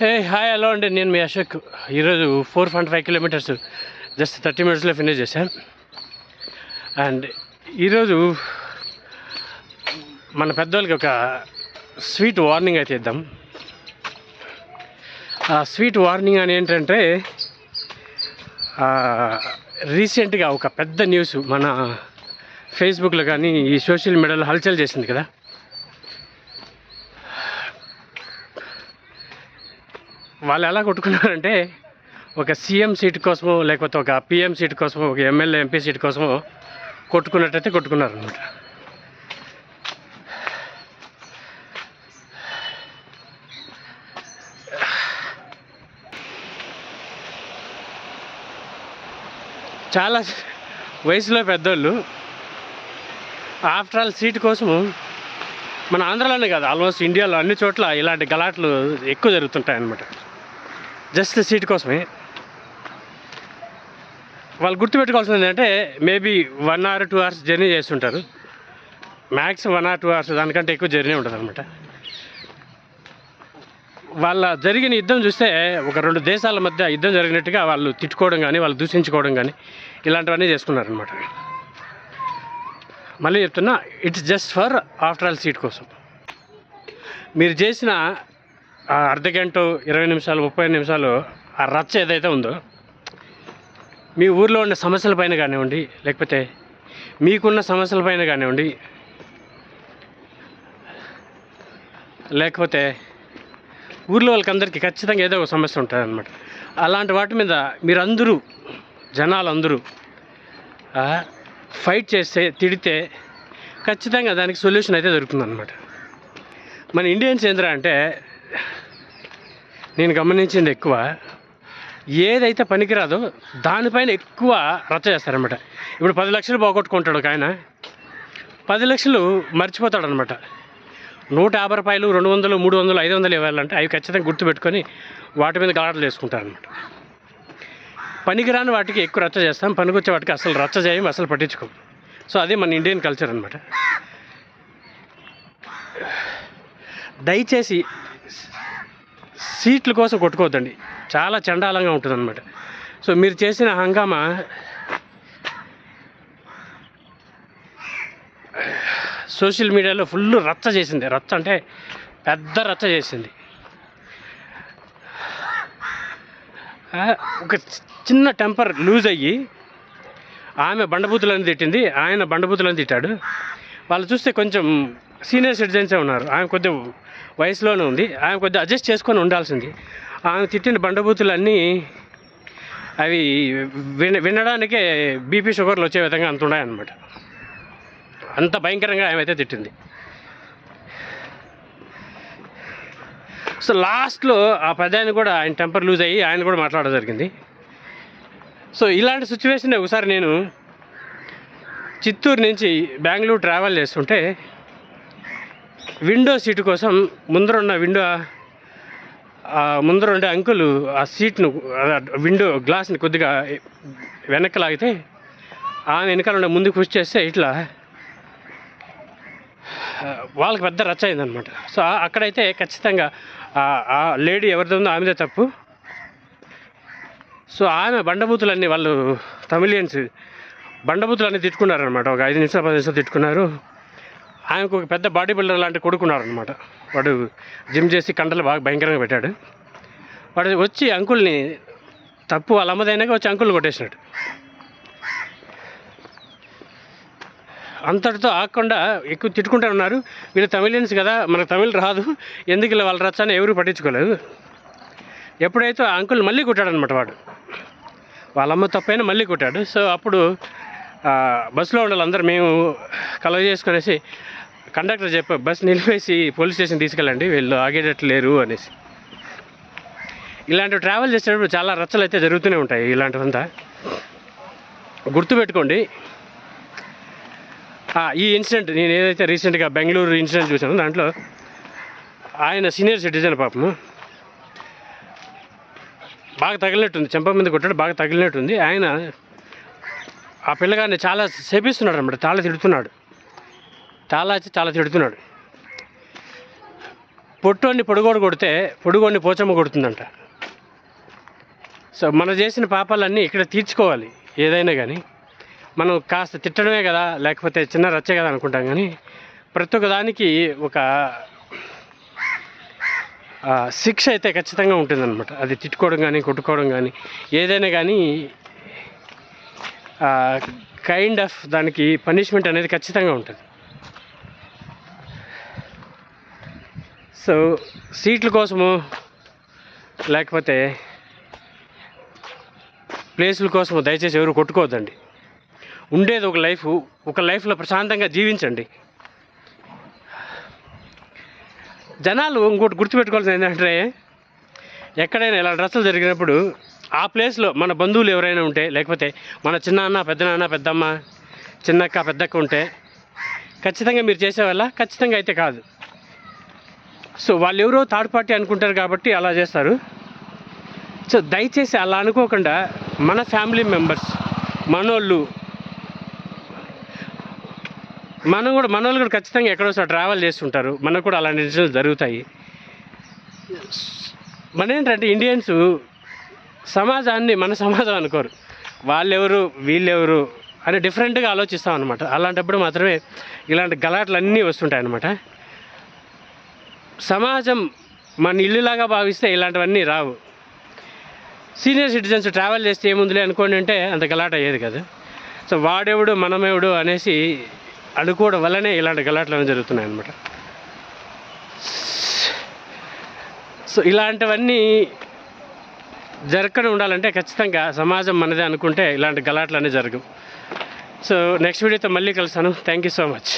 Hey hi hello అండి. నేను మీ అశోక్. ఈరోజు four point five kilometers just thirty మినిట్స్లో ఫినిష్ చేశాను అండ్ ఈరోజు మన పెద్దోళ్ళకి ఒక స్వీట్ వార్నింగ్ అయితే ఇద్దాం. ఆ స్వీట్ వార్నింగ్ అని ఏంటంటే రీసెంట్గా ఒక పెద్ద న్యూస్ మన ఫేస్బుక్లో కానీ ఈ సోషల్ మీడియాలో హల్చల్ చేసింది కదా. వాళ్ళు ఎలా కొట్టుకున్నారంటే ఒక సీఎం సీట్ కోసమో లేకపోతే ఒక పిఎం సీట్ కోసమో ఒక ఎమ్మెల్యే ఎంపీ సీట్ కోసమో కొట్టుకున్నట్టయితే కొట్టుకున్నారనమాట చాలా వయసులో పెద్దోళ్ళు ఆఫ్టర్ ఆల్ సీట్ కోసము మన ఆంధ్రాలోనే కాదు ఆల్మోస్ట్ ఇండియాలో అన్ని చోట్ల ఇలాంటి గలాట్లు ఎక్కువ జరుగుతుంటాయి అన్నమాట జస్ట్ సీట్ కోసమే. వాళ్ళు గుర్తుపెట్టుకోవాల్సింది ఏంటంటే maybe one hour two hours journey చేస్తుంటారు. Max one hour two hours దానికంటే ఎక్కువ జర్నీ ఉంటుంది అనమాట వాళ్ళ జరిగిన యుద్ధం చూస్తే ఒక రెండు దేశాల మధ్య యుద్ధం జరిగినట్టుగా వాళ్ళు తిట్టుకోవడం కానీ వాళ్ళు దూషించుకోవడం కానీ ఇలాంటివన్నీ చేసుకున్నారనమాట మళ్ళీ చెప్తున్నా it's just for after all seat కోసం. మీరు చేసిన ఆ అర్ధగంట ఇరవై నిమిషాలు ముప్పై నిమిషాలు ఆ రచ్చ ఏదైతే ఉందో మీ ఊర్లో ఉన్న సమస్యల పైన కానివ్వండి లేకపోతే మీకున్న సమస్యల పైన కానివ్వండి లేకపోతే ఊర్లో వాళ్ళకందరికీ ఖచ్చితంగా ఏదో ఒక సమస్య ఉంటుంది అనమాట అలాంటి వాటి మీద మీరందరూ జనాలందరూ ఫైట్ చేస్తే తిడితే ఖచ్చితంగా దానికి సొల్యూషన్ అయితే దొరుకుతుంది అనమాట మన ఇండియన్స్ ఏంద్రా అంటే నేను గమనించింది ఎక్కువ. ఏదైతే పనికిరాదో దానిపైన ఎక్కువ రచ్చ చేస్తారనమాట ఇప్పుడు పది లక్షలు పోగొట్టుకుంటాడు ఒక ఆయన. పది లక్షలు మర్చిపోతాడు అనమాట నూట యాభై రూపాయలు రెండు వందలు మూడు వందలు ఐదు వందలు ఇవ్వాలంటే అవి ఖచ్చితంగా గుర్తుపెట్టుకొని వాటి మీద గాడలు వేసుకుంటారు అనమాట పనికిరాని వాటికి ఎక్కువ రచ్చ చేస్తాం. పనికొచ్చే వాటికి అసలు రచ్చ చేయం అసలు పట్టించుకోం. సో అదే మన ఇండియన్ కల్చర్ అనమాట దయచేసి సీట్ల కోసం కొట్టుకోవద్దండి. చాలా చండాలంగా ఉంటుంది అనమాట సో మీరు చేసిన హంగామా? సోషల్ మీడియాలో ఫుల్ రచ్చ చేసింది. రచ్చ అంటే పెద్ద రచ్చ చేసింది. ఒక చిన్న టెంపర్ లూజ్ అయ్యి ఆమె బండబూతులను తిట్టింది. ఆయన బండబూతులను తిట్టాడు. వాళ్ళు చూస్తే కొంచెం సీనియర్ సిటిజన్సే ఉన్నారు. ఆమె కొద్దిగా వయసులోనే ఉంది. ఆమె కొద్దిగా అడ్జస్ట్ చేసుకొని ఉండాల్సింది. ఆమె తిట్టిన బండబూతులన్నీ అవి విన వినడానికే బీపీ షుగర్లు వచ్చే విధంగా అంత ఉన్నాయన్నమాట. అంత భయంకరంగా ఆమె అయితే తిట్టింది. సో లాస్ట్లో ఆ పెద్దాయన కూడా ఆయన టెంపర్ లూజ్ అయ్యి ఆయన కూడా మాట్లాడడం జరిగింది. సో ఇలాంటి సిచ్యువేషన్ ఒకసారి నేను చిత్తూరు నుంచి బెంగళూరు ట్రావెల్ చేస్తుంటే విండో సీటు కోసం ముందర ఉన్న విండో ముందరుండే ముందర ఉండే అంకులు ఆ సీట్ను విండో గ్లాస్ని కొద్దిగా వెనక్కి లాగితే ఆమె వెనకాల ఉండే ముందు కృషి చేస్తే ఇట్లా వాళ్ళకి పెద్ద రచ్చ అయిందనమాట సో అక్కడైతే ఖచ్చితంగా ఆ- ఆ లేడీ ఎవరిది ఉందో ఆమెదే తప్పు. సో ఆమె బండబూతులన్నీ వాళ్ళు తమిళియన్స్ బండబూతులన్నీ తిట్టుకున్నారనమాట ఒక ఐదు నిమిషాలు పది నిమిషాలు తిట్టుకున్నారు. ఆయనకు ఒక పెద్ద బాడీ బిల్డర్ లాంటి కొడుకున్నారనమాట వాడు జిమ్ చేసి కండలు బాగా భయంకరంగా పెట్టాడు. వాడు వచ్చి అంకుల్ని తప్పు వాళ్ళ అమ్మదైనాక వచ్చి అంకుల్ని కొట్టేసినాడు. అంతటితో ఆగకుండా ఎక్కువ తిట్టుకుంటూ ఉన్నారు. వీళ్ళు తమిళియన్స్ కదా మనకు తమిళ్ రాదు. ఎందుకు ఇలా వాళ్ళ రచ్చాన్ని ఎవరు పట్టించుకోలేదు. ఎప్పుడైతే ఆ అంకుల్ మళ్ళీ కొట్టాడు అనమాట వాడు. వాళ్ళమ్మ తప్పైనా మళ్ళీ కొట్టాడు. సో అప్పుడు బస్సులో ఉండాలి అందరూ మేము కలవ చేసుకునేసి కండక్టర్ చెప్ప బస్ నిలిపేసి పోలీస్ స్టేషన్ తీసుకెళ్ళండి వీళ్ళు ఆగేటట్లు లేరు అనేసి. ఇలాంటి ట్రావెల్ చేసేటప్పుడు చాలా రచ్చలు అయితే జరుగుతూనే ఉంటాయి ఇలాంటివంతా. గుర్తుపెట్టుకోండి ఈ ఇన్సిడెంట్ నేను ఏదైతే రీసెంట్గా బెంగళూరు ఇన్సిడెంట్ చూసానో దాంట్లో ఆయన సీనియర్ సిటిజన్ పాపము. బాగా తగిలినట్టుంది చెంప మీద కొట్టాడు బాగా తగిలినట్టుంది. ఆయన ఆ పిల్లగాడిని చాలా శపిస్తున్నాడు అనమాట చాలా తిడుతున్నాడు. చాలా చాలా తిడుతున్నాడు. పొట్టోడిని పొడుగోడు కొడితే పొడుగోడిని పోచమ్మ కొడుతుందంట. సో మనం చేసిన పాపాలన్నీ ఇక్కడ తీర్చుకోవాలి ఏదైనా కానీ. మనం కాస్త తిట్టడమే కదా లేకపోతే చిన్న రచ్చే కదా అనుకుంటాం కానీ ప్రతి ఒక్క దానికి ఒక శిక్ష అయితే ఖచ్చితంగా ఉంటుందన్నమాట. అది తిట్టుకోవడం కానీ కొట్టుకోవడం కానీ ఏదైనా కానీ కైండ్ ఆఫ్ దానికి పనిష్మెంట్ అనేది ఖచ్చితంగా ఉంటుంది. సో సీట్ల కోసము లేకపోతే ప్లేసుల కోసము దయచేసి ఎవరు కొట్టుకోవద్దండి. ఉండేది ఒక లైఫ్ ఒక లైఫ్లో ప్రశాంతంగా జీవించండి. జనాలు ఇంకోటి గుర్తుపెట్టుకోవాల్సింది ఏంటంటే ఎక్కడైనా ఇలా డ్రెస్సులు జరిగినప్పుడు ఆ ప్లేస్లో మన బంధువులు ఎవరైనా ఉంటే లేకపోతే మన చిన్నాన్న పెద్దనాన్న పెద్దమ్మ చిన్నక్క పెద్దక్క ఉంటే ఖచ్చితంగా మీరు చేసేవాళ్ళ? ఖచ్చితంగా అయితే కాదు. సో వాళ్ళు ఎవరో థర్డ్ పార్టీ అనుకుంటారు కాబట్టి అలా చేస్తారు. సో దయచేసి అలా అనుకోకుండా మన ఫ్యామిలీ మెంబర్స్ మనోళ్ళు మనం కూడా మనోళ్ళు కూడా ఖచ్చితంగా ఎక్కడో ట్రావెల్ చేస్తుంటారు. మనకు కూడా అలాంటి ఇన్సిడెంట్స్ జరుగుతాయి. మన ఏంటంటే ఇండియన్స్ సమాజాన్ని మన సమాజం అనుకోరు. వాళ్ళెవరు వీళ్ళెవరు అని డిఫరెంట్గా ఆలోచిస్తాం అనమాట అలాంటప్పుడు మాత్రమే ఇలాంటి గలాట్లు అన్నీ వస్తుంటాయి అనమాట సమాజం మన ఇల్లులాగా భావిస్తే ఇలాంటివన్నీ రావు. సీనియర్ సిటిజన్స్ ట్రావెల్ చేస్తే ఏముందిలే అనుకోండి అంటే అంత గలాట అయ్యేది కదా. సో వాడెవడు మనమేవుడు అనేసి అనుకోవడం వల్లనే ఇలాంటి గలాట్లు అనేవి జరుగుతున్నాయి అనమాట సో ఇలాంటివన్నీ జరగకుండా ఉండాలంటే ఖచ్చితంగా సమాజం మనదే అనుకుంటే ఇలాంటి గలాట్లు అనేవి జరగవు సో నెక్స్ట్ వీడియోతో మళ్ళీ కలుస్తాను. Thank you so much